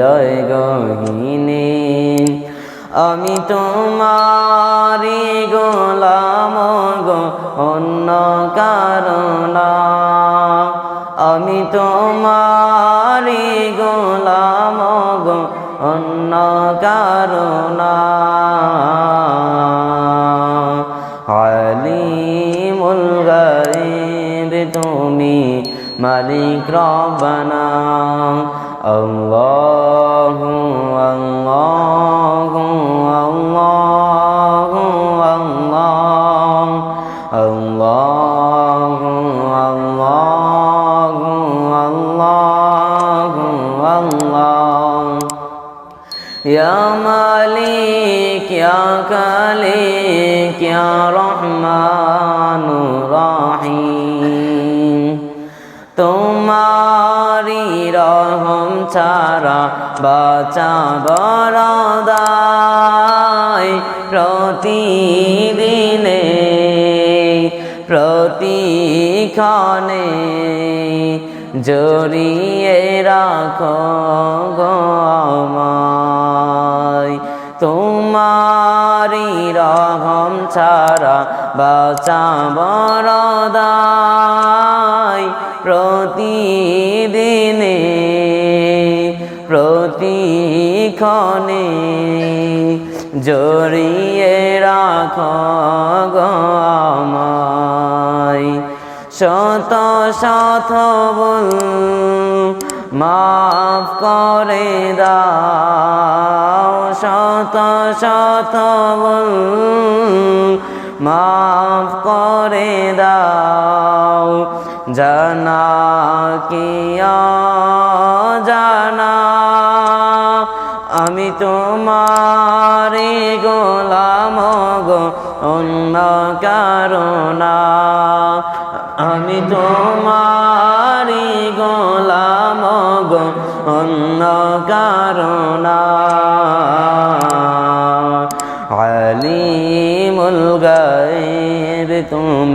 হৃদয় গহীনে। আমি তোমারি গোলাম গো, অন্য কারণ আমি তোমারি গোলাম গো, অন্য কারণ আলিমুল গাইব, তুমি মালিক রব্বানা আল্লাহু আল্লাহু আল্লাহু আল্লাহ আল্লাহু আল্লাহু আল্লাহু আল্লাহ ইয়া মালিক ইয়া কালিক ইয়া রহমানুর রহিম তোমারি রহম ছাড়া বাঁচা বরদায় প্রতিদিনে, প্রতিক্ষণে। জড়িয়ে রাখো গো আমায়। তোমারি রহম ছাড়া বাঁচা বরদায় প্রতিদিনে, প্রতিক্ষণে জড়িয়ে রাখো গো আমায়। শত শত বল মাফ করে দাও। শত শত বল মাফ করে দাও। জানা কিয়া জানা আমি তোমারে গোলাম গো, অন্য কারণা। আমি তোমারি গোলাম গো, অন্য কারণা।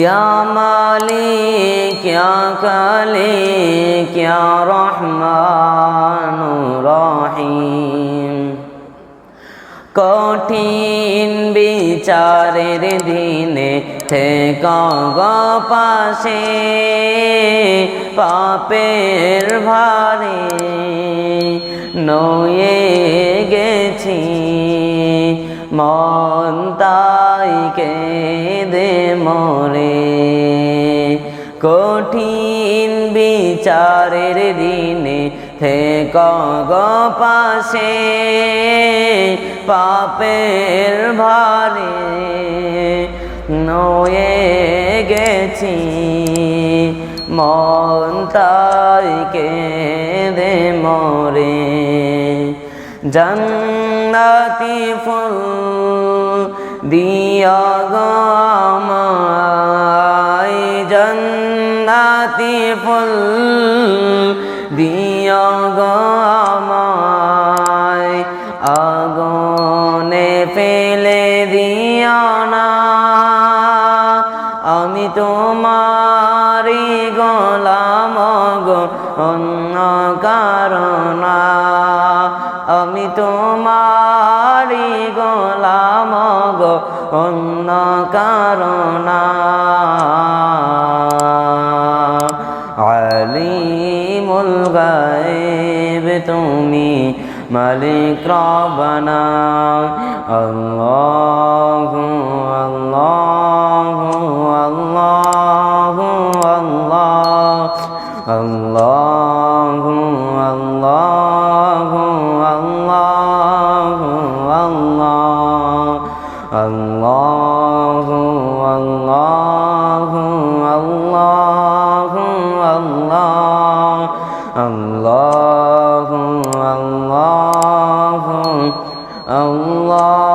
ইয়া মালিক, ইয়া কালিক ইয়া রহমানুর রহিম। কঠিন বিচারের দিনে থেকে পাশে, পাপের ভারে নয়ে গেছি। মন তাই দে মরে। কঠিন বিচারের দিনে থেক পাশে, পাপের ভারে নয়ে গেছি। মন তাই দে মরে। জন্নতি ফুল দিয়া গামাই জন্নতি ফুল দিয়া গামাই আগুনে ফেলে দিও না। আমি তোমারি গোলাম গো, অন্য কারণা আমি তোমারি গোলাম গো, অন্য কারণা উল গায়েব তুমি মালিক রবানা আল্লাহ আল্লাহ আল্লাহ। আল্লাহ আল্লাহ আল্লাহ আল্লাহ। আল্লাহ الله الله الله